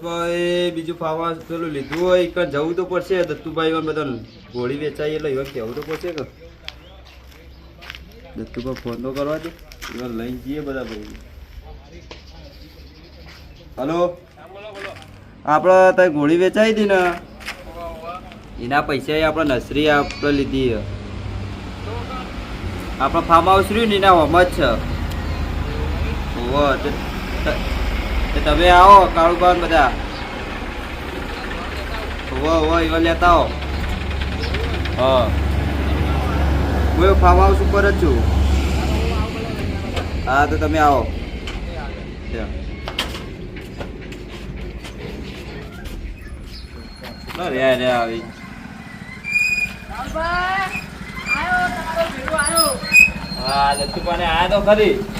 દત્તુભાઈ બીજું ફાવા પેલું લીધું હોય કે જવું તો પડશે. દત્તુભાઈ એવા બધા ગોળી વેચાઈ એટલે એવા કહેવું તો પડશે કે દત્તુભાઈ ફોન તો કરવા દે. એવા લઈને જઈએ બધા ભાઈ હલો? આપણે ત્યાં ગોળી વેચાઈ હતી ને. એના પૈસા આપણે નર્સરી આપણે લીધી. આપણે ફાર્મ હાઉસ રહ્યું ને, એના હોમ જ છે. ઓહો તે- તે તમે આવો કાળુબાન બધા. હોવો હોવો એવા લેતા આવો. હા. હું ફાર્મ હાઉસ ઉપર જ છું. હા તો તમે આવો. ત્યાં. ના રે રે આવી. હા લચ્છુપાને આયા તો ખરી.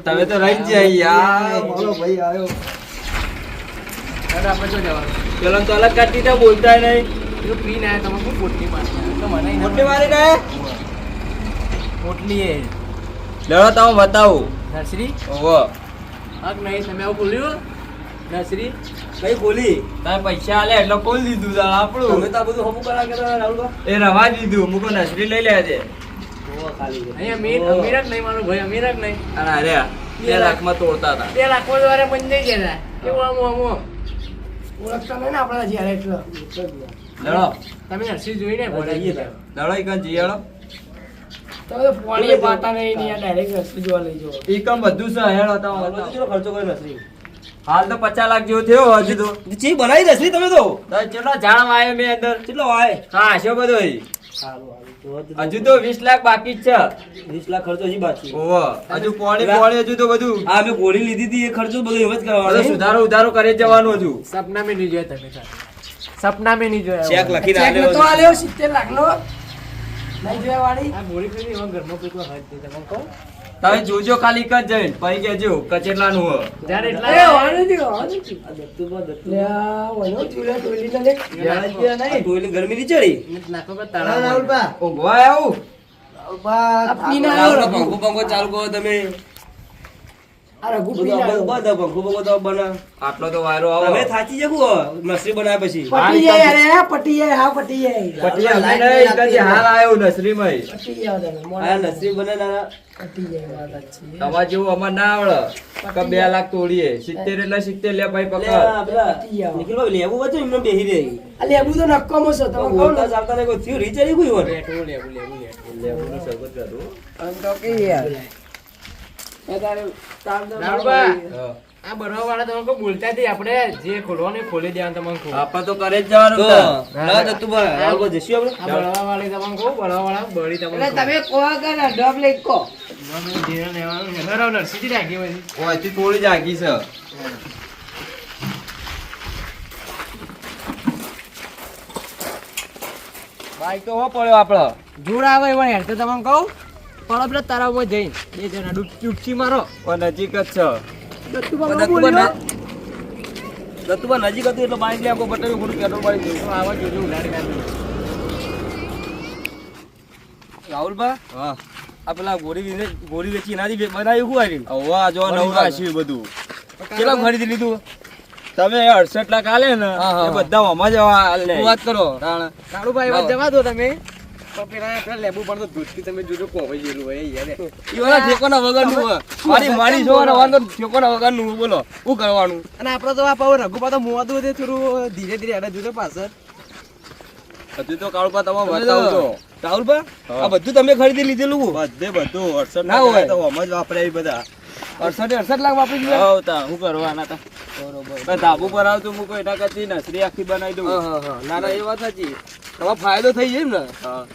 તમે તો રહી જાય પેલો તો અલગ કાઢી દે બોલતા નહીં જો પીને તમે શું પોટલી મારી તો મને ના મારી પોટલી એ તમે બતાવો નર્સરી ઓહો હક નહીં તમે આવું બોલ્યું નર્સરી કઈ બોલી? તમે પૈસા આલે એટલે કોલ દીધું તાર આપણું. તો બધું હમું કરા રાહુલભાઈ એ રવા દીધું મુકો નસરી લઈ લે છે. જોવો અમીર અમીર જ નહીં મારો ભાઈ અમીર જ નહીં. અને અરે બે લાખમાં તોડતા હતા. બે લાખો દ્વારા બંધ નહીં ગયા કેવું આમ આમ ઓળખતા નહીં ને આપણા જ્યારે એટલે. લડો તમે નર્સરી જોઈને લડો ઈ જીયાડો તો હજુ તો. વીસ લાખ બાકી જ છે. વીસ લાખ ખર્ચો હજી બાકી હજુ પોણી પોણી હજુ તો બધું. આ મેં ગોળી લીધી હતી એ ખર્ચો બધું એમ જ કરવાનો સુધારો ઉધારો કરી જવાનો હજુ. સપના મેં નહીં જોયા તમે સપના મેં નહીં જોયા. ચેક લખી તો આલ્યો સિત્તેર લાખ નો નહીં જોયા વાળી? આ એવા તમને કહું. તમે જોજો ખાલી એક જ જઈને પછી કેજો કચેટલાનું નું જ્યારે એટલા એ દી દત્તુ. ચૂલા ટોલી ગરમી ની ચડી? નાખો કે તારા ઊંઘવા આવું પીના પંખો ચાલુ કરો તમે. આટલો તો વાયરો તમે આવો થાચી જવું નસરી બનાવ્યા પછી. પટી જાય અરે પટી જાય હા પટી જાય. પટિયા લઈને એક હાલ આવ્યો નસરીમાં પટી જાય તમે આ મોડા નસરી બનાવનારા પટી જાય વાત છે. તમાર જેવું અમાર ના આવડે. કે બે લાખ તોડીએ. સિત્તેર એટલે સિત્તેર લે ભાઈ પકડ. જાઓ. લેવું બધું એમને બેહી રહી. અલે એબુ તો નક્કોમો છો તમે કહો બોલતા ચાલતા નહીં કોઈ થયું રીચરી કોઈ હોય. લેવું લેવું લેવું લેવું લેવું સરબત આમ તો કે યાર. એ તારે તાર તો હા. આ બનવા વાળા તમે કોઈ બોલતા નથી આપણે જે ખોલવાનું ખોલી દેવાનું તમને કહું આપણે તો કરે જ જવાનું તો તાર. ના દત્તુભા, આપણે? બળવા વાળી તમને કહું બળવા વાળા બળી તમને તમે કહો કે ના ડબ લઈ કહો. તમે ધીરે લેવાનું છે. નરાવ નરસીજી રાખી હોય ઓયથી થોડી જ છે. બાઈક તો હો પડ્યો આપણો જોડ આવે એવા તો તમને કહું. પણ આપણે તળાવમાં જઈને બે જણા ડૂબકી મારો. નજીક જ છો. દત્તુબા નજીક હતું એટલે બાઈક લઈ આપો બટન ખોટું પેટ્રોલ પાડી જોઈશું આવા જોજો ઉલાડી નાખી રાહુલભા હા. આ પેલા ગોળી વિને ગોળી વેચી એનાથી બનાવ્યું શું આવ્યું હવે જો નવું રાખ્યું બધું. કેટલા ખરીદી લીધું? તમે અડસઠ લાખ આલે ને બધા આમાં જ હાલ લે શું વાત કરો. કાળુભાઈ વાત જવા દો તમે. પેલા પેલા લેબુ પણ તો દૂધથી તમે જોજો કોવાઈ ગયેલું હોય યાર. ઈ ઠેકોના વગરનું હોય. મારી મારી જોવાના વાંધો ઠેકોના વગરનું બોલો શું કરવાનું? અને આપણે તો આ પાવ રઘુપા તો મોવાતું હતું થોડું ધીરે ધીરે એને જોજો પાછળ. હજુ તો કાળુપા તમે બતાવજો આ બધું તમે ખરીદી લીધેલું બધે બધું અડસઠ ના હોય. તો આમાં જ બધા. અડસઠ અડસઠ લાખ વાપરી ગયા હું કરવાના બરોબર. ધાબુ પર આવતું મૂકો એના કરતી નસરી આખી બનાવી દઉં. ના ના એ વાત સાચી. તમારો ફાયદો થઈ જાય ને?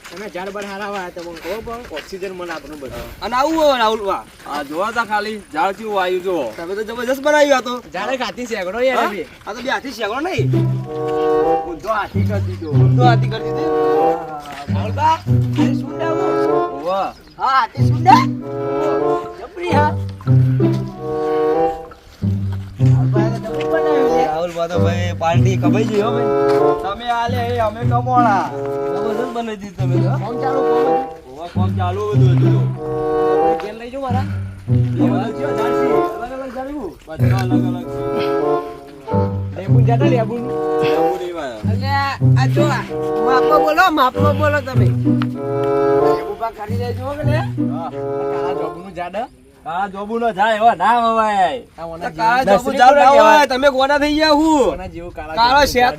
તમે ઝાડ પર હારા વાયા તો પણ ઓક્સિજન મને આપણું બધું. અને આવું હોય રાહુલ વાહ. આ જોવા તા ખાલી ઝાડ કેવું આવ્યું જો તમે તો જબરજસ્ત બનાવ્યું આ તો. ઝાડે ખાતી સેગડો યાર? આ તો બે હાથી શેગડો નહીં. ઊંધો હાથી કરી દીધો. ઊંધો હાથી કરી દીધો. રાહુલબા, હાથી સુંડા હા હાથી સુંડા તો ભાઈ પાર્ટી કમાઈ ગઈ હો ભાઈ તમે આલે અમે કમોણા જબરજસ્ત બનાવી દીધી તમે તો ફોન ચાલુ. હોવા કોમ ચાલુ બધું હતું કેમ લઈ જો મારા. અલગ અલગ ઝાડવું. બધા અલગ અલગ લેબુ જાતા લેબુનું. છે નહીં વાયા. આ જો માપમાં બોલો માપમાં બોલો તમે લેબુ પાક કાઢી લેજો કે. હા. આ જોબનું ઝાડ જોબુ નો જાય એવા ના હવાય. આ ઓના કાળા જેવું- જોબુ જાવ ના હોય તમે ગોડા થઈ ગયા હું. ઓના જેવું કાળા કાળો જોબનું ઝાડ.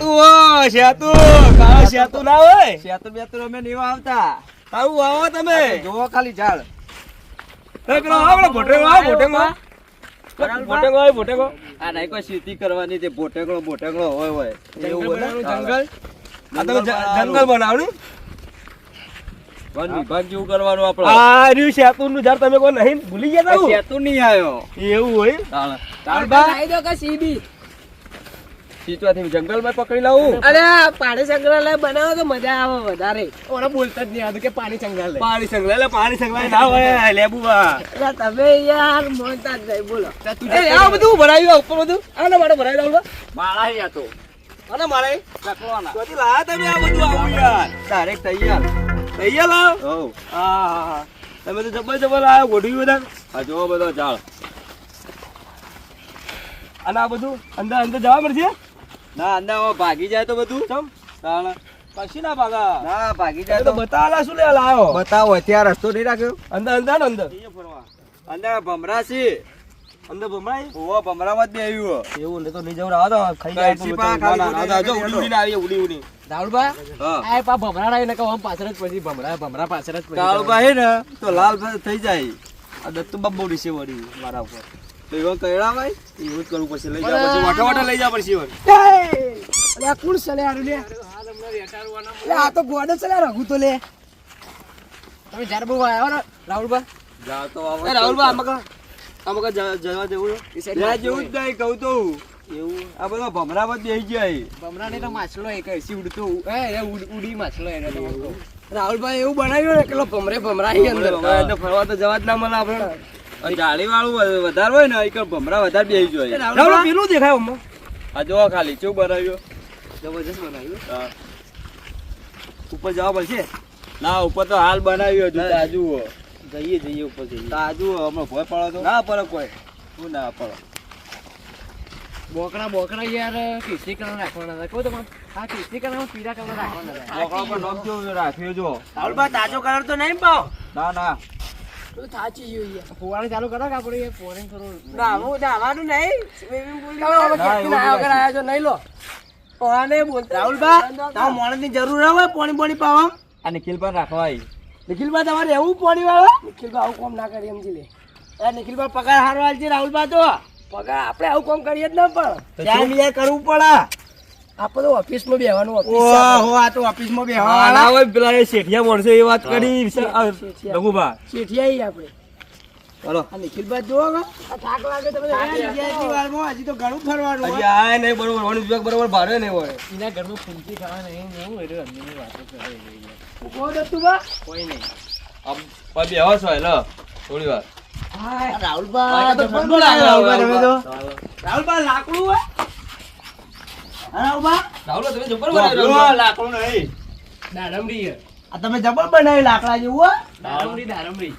સેતુ કાળો સેતુ ના હોય. શેતર બેતર અમે નહીં આવતા આવું આવો તમે. જોવો ખાલી ઝાડ. એ પેલો આવો ભોટેકો આવો ભોટેકો ભોટેકો આવો આ નહીં કોઈ ખેતી કરવાની તે ભોટેકડો ભોટેકડો હોય હોય. જંગલ હોય જંગલ. આ તમે જંગલ બનાવનું વન વિભાગ જેવું કરવાનું આપણે. આ રહ્યું સેતુ નું ઝાડ તમે કોઈ નહીં ભૂલી ગયા તા હું? નહીં આવ્યો એવું હોય? તાણ. તાળબા લાવી દો કે સીધી ચીચવાથી જંગલમાં પકડી લાવું. અરે પાણી સંગ્રહાલય બનાવો તો મજા આવે વધારે. ઓને બોલતા જ નહીં આવતું કે પાણી ચંગાલ પાણી સંગલાય પાણી સંગલાય ના હોય તમે યાર મોનતા જ નહીં બોલો. એ આ બધું ભરાયું ઉપર બધું? આના માટે ભરાયું રાહુલ માળા મારે લાયા તમે આ બધું આવું યાર. ડાયરેક્ટ તૈયાર. તૈયાર લાવ હા હા હા તમે તો જબર જબર લાયા ગોઠવી બધા? આ જોવો બધા ચાલ અને આ બધું અંદર અંદર જવા મળશે ના અંદર ભાગી જાય તો બધું. ચમ? તાણ. પછી ના ભાગા. ના ભાગી જાય તો. બતાવેલા શું લેવા લાવો બતાવો ત્યાં રસ્તો નહીં રાખ્યો? અંદર અંદર અંદર. અંદર ભમરા છે. અંદર ભમરાય? ઓવા ભમરામાં જ બે આવ્યું એવું ને તો નહીં જવું રાહ તો ખાઈ જાય ખાલી ના, ના, ના, જો ઉડી ઉડી ઉડીને આવી ઉડી ઉડી. દાળબા હા. આ પા ભમરા રહે ને કહો આમ પાછળ જ પછી ભમરા ભમરા પાછળ જ પછી દાળબા હે ને તો લાલ થઈ જાય. આ દત્તુ બાબુ રીસે વળી મારા ઉપર. તો એવો કયડા ભાઈ? એવું જ કરવું પડશે. લઈ જાવ પછી વાટા વાટા લઈ જવા પડશે અરે આ કોણ ચલે આડું લે? અરે આ તો ગોડે ચલે રઘુ તો લે. તમે ઝાડ બહુ વાયા ને, રાહુલબા જા તો આવો. રાહુલબા રાહુલભાઈ આમાં કા આમાં જવા- જવા જેવું જેવું જ નહીં કહું તો. એવું? આ બધો ભમરા જ બેસી જાય ભમરા ને તો માછલો એક હસી ઉડતો એ ઉડી માછલો એને તો. રાહુલભાઈ એવું બનાવ્યું ને કેટલો ભમરે ભમરાઈ અંદર. ફરવા તો જવા જ ના મળે આપણે. વાળું વધારે હોય ને એક ભમરા વધારે બેસી રાહુલ પેલું દેખાય અમ્મા આ જો ખાલી ચેવું બનાવ્યું? જબરજસ્ત બનાવ્યું. હા. ઉપર જવા પડશે? ના ઉપર તો હાલ બનાવ્યો હજુ. જઈએ જઈએ ઉપર જઈએ. તાજુ હમણાં ભોય પડો તો. ના પડે કોઈ. શું ના પડો? બોકડા બોકડા યાર કેસરી કલર રાખવાના હતા. કહું તમારે હા કેસરી કરવા પીળા કલર રાખવાના હતા. બોકડા પર નોખ જેવું રાખ્યો જો. રાહુલભાઈ તાજો કલર તો નહીં પાવ ના ના. તો થાચી ગયું યાર. ફુવારું ચાલુ કરો કે આપણે નાવું નાવાનું નહીં. સ્વિમિંગ પૂલ નહીં. વગર આયા છો નહીં લો. ઓને બોલતા. રાહુલભા તમારે મોણસની જરૂર ના હોય પાણી પાણી પાવા. અને કિલ પણ રાખવાય નિખિલભા તમારે એવું પાણી વાળો? નિખિલભાઈ આવું કોમ ના કરી સમજી લે. એ નિખિલભા પગાર હારો આલજે રાહુલભા તો પગાર આપણે આવું કોમ કરીએ જ ના પણ. ત્યાં બી કરવું પડે. આપણે તો ઓફિસમાં બેહવાનું ઓફિસ ઓહો આ તો ઓફિસમાં બેહવા ના હોય પેલા શેઠિયા માણસો એ વાત કરી. શેઠિયા. લઘુભા શેઠિયાઈ આપણે. ચલો આ નિખિલભાઈ જોવો થાક લાગે તમે હજી આ નહીં બરોબર વન વિભાગ બરોબર ભારે નહીં હોય. એના ઘરમાં ફૂંકી ખાવા નહીં એવું એટલે વાતો કરે બા કોઈ નહીં. આમ થોડી વાર. તમે તો રાહુલભા. લાકડું હોય? હા, રાહુલભા રાહુલ તમે જબર બનાવી લાકડા જેવું હો દાડમડી દાડમડી.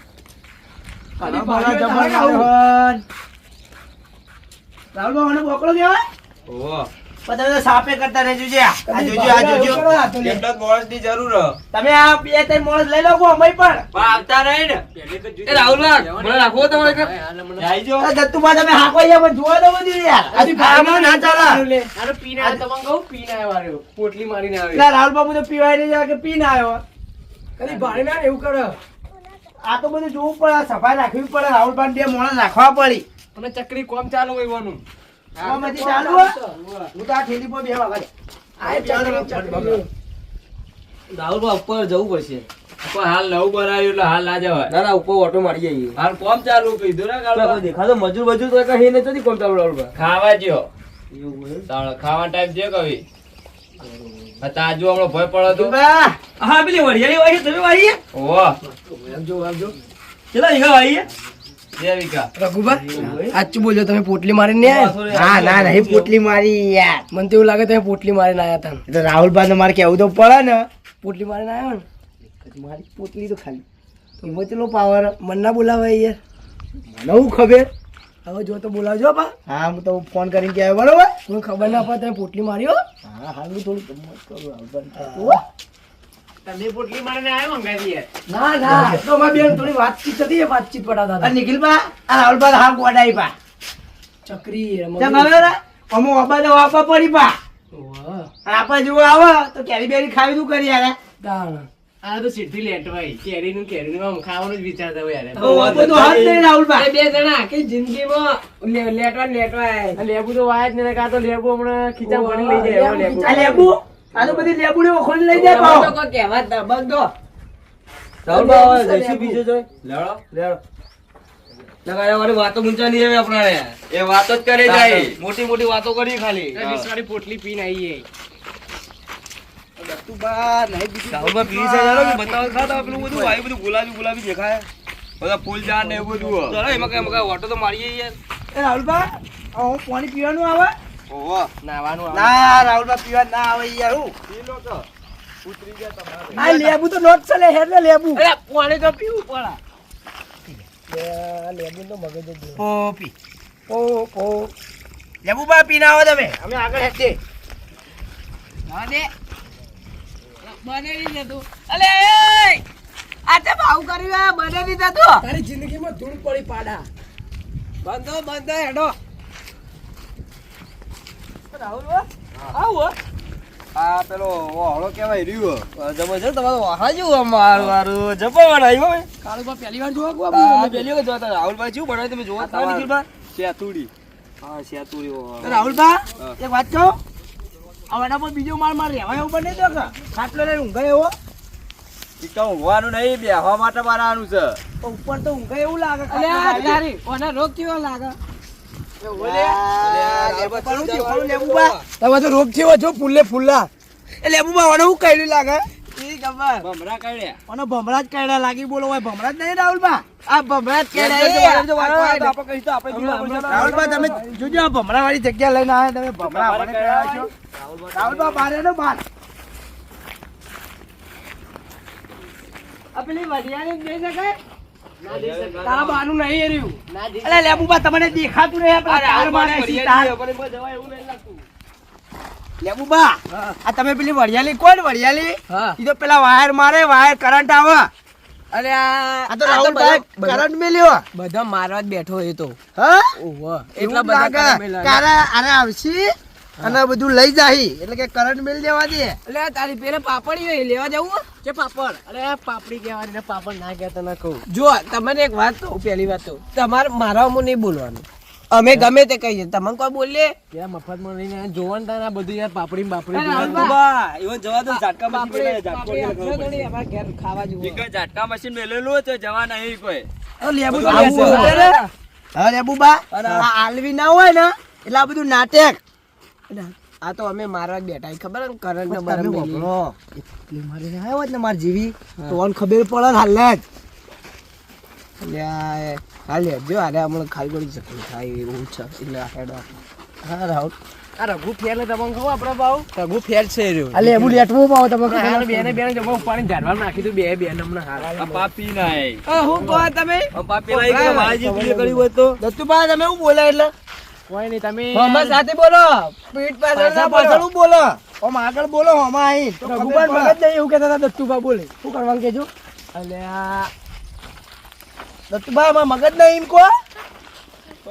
સાપે કરતા રહેજો છે આ જોજો આ જોજો. કેટલા માણસની જરૂર. તમે આ બે ત્રણ માણસ લઈ લો અમે પણ. પણ આવતા નહીં ને. પહેલે તો જોઈ- એ રાહુલબા, મને રાખવો તમારે કે? હા, હાલ હમણાં. જાય જો આ દત્તુભા તમે હાંકો અહીંયા પણ જોવા દો બધું યાર. આ ભાગમાં ના ચાલે. પીને તમને કહું, પીને આવ્યો પોટલી મારીને આવ્યો. રાહુલ બાબુ તો પીવાય નહીં જાય કે પીને આવ્યો? કદી ભાડે ના એવું કરો. આ તો બધું જોવું પડે સફાઈ રાખવી પડે રાહુલ બાબુ બે માણસ રાખવા પડી. અને ચકરી કોમ ચાલુ હોય વાનું હજી ચાલુ હો? હું તો આ ઠેલી પર બે ચકરી. રાહુલભાઈ ઉપર જવું પડશે. હાલ નવું બનાવ્યું એટલે હાલ ના જવાય. ના ના ઉપર ઓટો મારી જઈએ હાલ કોમ ચાલુ કીધું ને દેખાતો મજૂર મજૂર તો તો કોમ ચાલુ રાહુલભાઈ ખાવા જ્યો ખાવા ટાઈમ જે કવી. તાજુ હમણાં ભય પડો તો હા પેલી વરિયાળી વાળી તમે વાળી ઓહો. કેટલા વીઘા વાળી બે વીઘા. રઘુબા સાચું બોલ્યો તમે પોટલી મારીને આયા? ના ના પોટલી મારી યાર. મને તો એવું લાગે તમે પોટલી મારીને આયા હતા. રાહુલભાઈ મારે કેવું તો પડે ને. પોટલી મારીને આવ્યો ને? મારી પોટલી તો ખાલી. એમાં પાવર મને ના બોલાવે યાર. મને હું ખબર? હવે જો તો બોલાવજો બા. હા હું તો ફોન કરીને કહેવાય બરોબર? હું ખબર ના પડે તમે પોટલી મારી હો હા હા હું થોડું ગમત કરું રાહુલભાઈ તમે પોટલી મારીને આવ્યા મંગાવી ના ના તો બેન થોડી વાતચીત હતી એ વાતચીત અને હતા. નિખિલબા આ હાલ ગોડાઈ પા ચકરી હવે અમો અબા તો વાપા પડી પા. ઓહ, અને આપા જેવો આવે તો કેરી બેરી ખાવી તું કરી યાર. આ તો સીધી લેટવાય કેરીનું કેરીનું આમ ખાવાનું જ વિચારતા હોય યાર. તો તો હાથ નહીં રાહુલભાઈ બે. જણા કે જિંદગીમાં લેટવા લેટવાય લેબુ તો વાય જ ને કા તો લેબુ હમણાં ખીચા ભરી લઈ જાય લેબુ આ લેબુ? આ તો બધી લેબુડી ઓખોડી લઈ જાય પાવ રાહુલભાઈ હવે જઈશું બીજો જોઈ લગાડ્યા વાળી વાતો નહીં એ વાતો જ કરે જાય. મોટી મોટી વાતો કરી ખાલી. પોટલી પીને આવીએ. રાહુલભાઈ પીરી છે જાણો કે બતાવો ખાતા પેલું બધું? વાયુ બધું ગુલાબી ગુલાબી દેખાય. બધા ફૂલ જાન ને એવું બધું ચાલો એમાં કઈ એમાં કઈ તો મારીએ યાર. એ રાહુલભાઈ હું પાણી પીવાનું આવે? ઓહો. નાવાનું ના પીવા ના આવે યાર હું. આ લેબુ તો નોટ ચાલે હેર ને લેબુ. પાણી તો પીવું પડા લેબુ તો મગજ જ નહીં. ઓ પી. ઓ ઓ લેબુબા પીને આવો તમે. અમે આગળ હેઠે તારી જિંદગીમાં ધૂળ પડી પાડા. બંધો બંધો હેડો. આ પેલો ઓહળો કેવાય રહ્યો જબરજસ્ત તમારો? વાહા જેવું આમ મારું મારું. જબર બનાવ્યું હો ભાઈ. પહેલી વાર જોવા ગયો? આપણે. વખત જોતા રાહુલભાઈ બનાવ્યું તમે જોવા તમારે- નિખિલભાઈ શેતુડી. હા શેતુરી તો રાહુલબા એક વાત કહું? વડા પર બીજો માળ માર રહેવાય એવું બને તો કે. ખાટલો લઈને ઊંઘાય એવો? ઈ તો ઊંઘવાનું નહીં બેહવા માટે મારવાનું છે. તો ઉપર તો ઊંઘાય એવું લાગે અલે આ તારી ઓને રોગ કેવો લાગે? તમે તો રોગ થયો છો ફૂલે ફૂલા. એ લેબુબા વડા હું કહેલું લાગે? ઈ ખબર. ભમરા કાઢ્યા. અને ભમરા જ કાઢ્યા લાગી બોલો ભાઈ ભમરા જ નહીં રાહુલબા? આ ભમરા જ તમે જોજો આ ભમરા વાળી જગ્યા લઈને આવ્યા તમે. ભમરા વાળા કહેવાય છો? રાહુલબા બાર એનો બાર. તારા બાનું નહીં એર્યું. અલે લેબુબા તમને દેખાતું નહીં આપણે મારે છે, લેબુબા આ તમે પેલી વડિયાલી કોણ? વડિયાલી? હા. તો પેલા વાયર મારે વાયર કરંટ આવે. અરે આ તો રાહુલભાઈ કરંટ મેલ્યો. બધા મારવા જ બેઠો એ તો. હા? ઓહો એટલા બધા કારા આરે આવશી અને બધું લઈ જાહી. એટલે કે કરંટ મેલ દેવા દે. એટલે તારી પેલે પાપડી હોય લેવા જવું કે પાપડ? અરે પાપડી કહેવાની ને પાપડ ના કહેતા ના કહું. જો તમને એક વાત કહું પહેલી વાત તો. તમારે મારવા અમું નહીં બોલવાનું. અમે ગમે તે કહીએ. તમને કોઈ બોલીએ મફતમાં લઈને જોવાનું તારે આ બધું યાર પાપડી બાપડી રાહુલભા, જવા દો ઝાટકા મશીન ઝાટકો ઘેર ખાવા ઈ ઝાટકા મશીન મેલેલું તો જવા નહીં કોઈ. ઓ લેબુ લેબુ. હા લેબુબા આ આલવી ના હોય ને એટલે આ બધું નાટક. આ તો અમે મારવા બેટા બેઠા ખબર ને કરંટ. એટલી મારીને આવ્યો ને મારી જીવી તો ખબર પડે હાલ જ હા લેજો અરે હમણાં ખાલી પડી શકે થાય એવું છે. એટલે આ હા રાહુલ. આ રઘુ ફેર ને તમને કહું ભાવ રઘુ ફેર છે રહ્યો આ લેબુ લેટવું પાવ તમે હાલ બેને બેને જમવા પાણી ઝાડવા નાખી દઉં બે બેન હમણાં હાલ પાપી નાય. હું કહો તમે? પાપી લાઈ ગયો, મારી જે કર્યું હોય તો? દત્તુભા તમે શું બોલે એટલે? કોઈ નહીં તમે સાથે બોલો. પીઠ પાછળ પાછળ બોલો. ઓમ આગળ બોલો આઈ તો રઘુભાઈ મગજ નહીં એવું કહેતા હતા દત્તુભા બોલે. શું કરવાનું કેજો અલે આ દત્તુભા માં મગજ નહીં એમ કો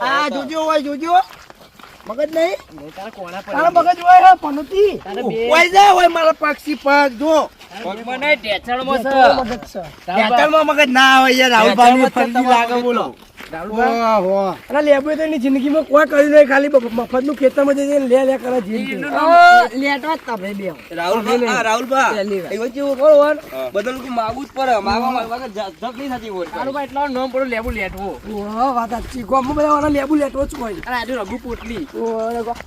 આ જોજો હોય જોજો મગજ નહીં? તારા મગજ હોય હે પનોતી. હોય જા હોય મારા પક્ષી પગ જો. મગજ ના આવે યાર રાહુલભાઈ ફરજી લાગે બોલો. અને લેબુ તો એની જિંદગીમાં કોઈ કર્યું નહીં ખાલી મફત ખેતરમાં જઈને લે લે કરે જીન લેટવા તમે બે. રાહુલભા આ રાહુલભા પહેલી વાર. એવો જેવો કરો વર બધા લોકો માગવું જ પડે. માગવા માગવા નહીં થતી હોય. રાહુલભાઈ એટલો નામ પડો લેબુ લેટવો. વાત સાચી. ગામમાં બધા લેબુ લેટવો જ કોઈ અને આજુ રઘુ પોટલી.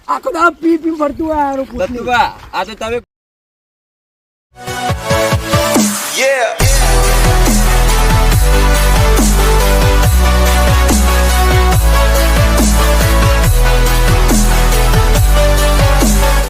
આખો દાડો પી પી ફરતું હોય આ તો તમે Yeah.